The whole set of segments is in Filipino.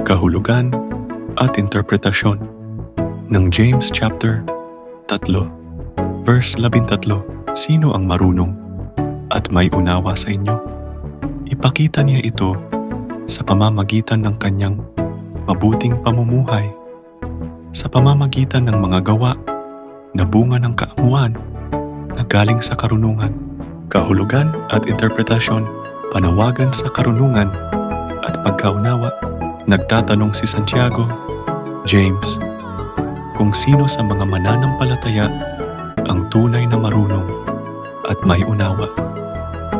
kahulugan at interpretasyon ng James chapter 3 verse 13 Sino ang marunong at may unawa sa inyo? Ipakita niya ito sa pamamagitan ng kanyang mabuting pamumuhay sa pamamagitan ng mga gawa na bunga ng kaamuan na galing sa karunungan, kahulugan at interpretasyon, panawagan sa karunungan at pagkaunawa. Nagtatanong si Santiago, James, kung sino sa mga mananampalataya ang tunay na marunong at may unawa.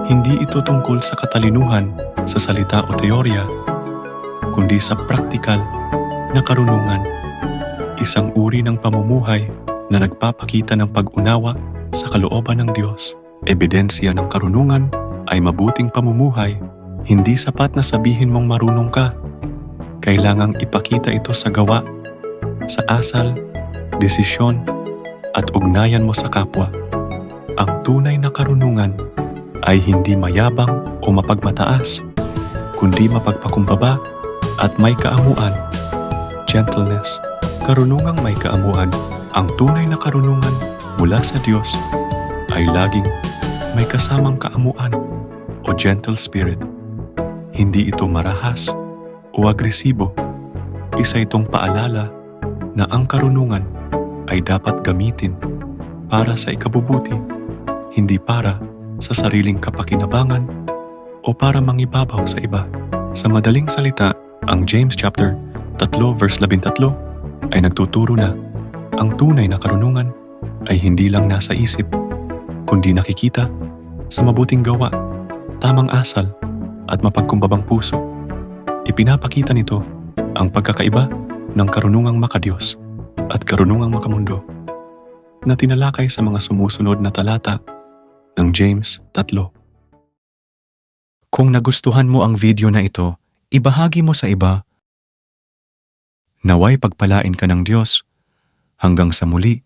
Hindi ito tungkol sa katalinuhan sa salita o teorya, kundi sa praktikal na karunungan, isang uri ng pamumuhay na nagpapakita ng pag-unawa sa kalooban ng Diyos. Ebidensya ng karunungan ay mabuting pamumuhay, hindi sapat na sabihin mong marunong ka. Kailangang ipakita ito sa gawa, sa asal, desisyon, at ugnayan mo sa kapwa. Ang tunay na karunungan ay hindi mayabang o mapagmataas, kundi mapagpakumbaba at may kaamuan, gentleness. Karunungang may kaamuan, ang tunay na karunungan mula sa Diyos ay laging may kasamang kaamuan o gentle spirit. Hindi ito marahas o agresibo. Isa itong paalala na ang karunungan ay dapat gamitin para sa ikabubuti, hindi para sa sariling kapakinabangan o para mangibabaw sa iba. Sa madaling salita, ang James chapter 3 verse 13 ay nagtuturo na ang tunay na karunungan ay hindi lang nasa isip, kundi nakikita sa mabuting gawa, tamang asal, at mapagkumbabang puso. Ipinapakita nito ang pagkakaiba ng karunungang makadiyos at karunungang makamundo na tinalakay sa mga sumusunod na talata ng James 3. Kung nagustuhan mo ang video na ito, ibahagi mo sa iba. Naway pagpalain ka ng Diyos. Hanggang sa muli,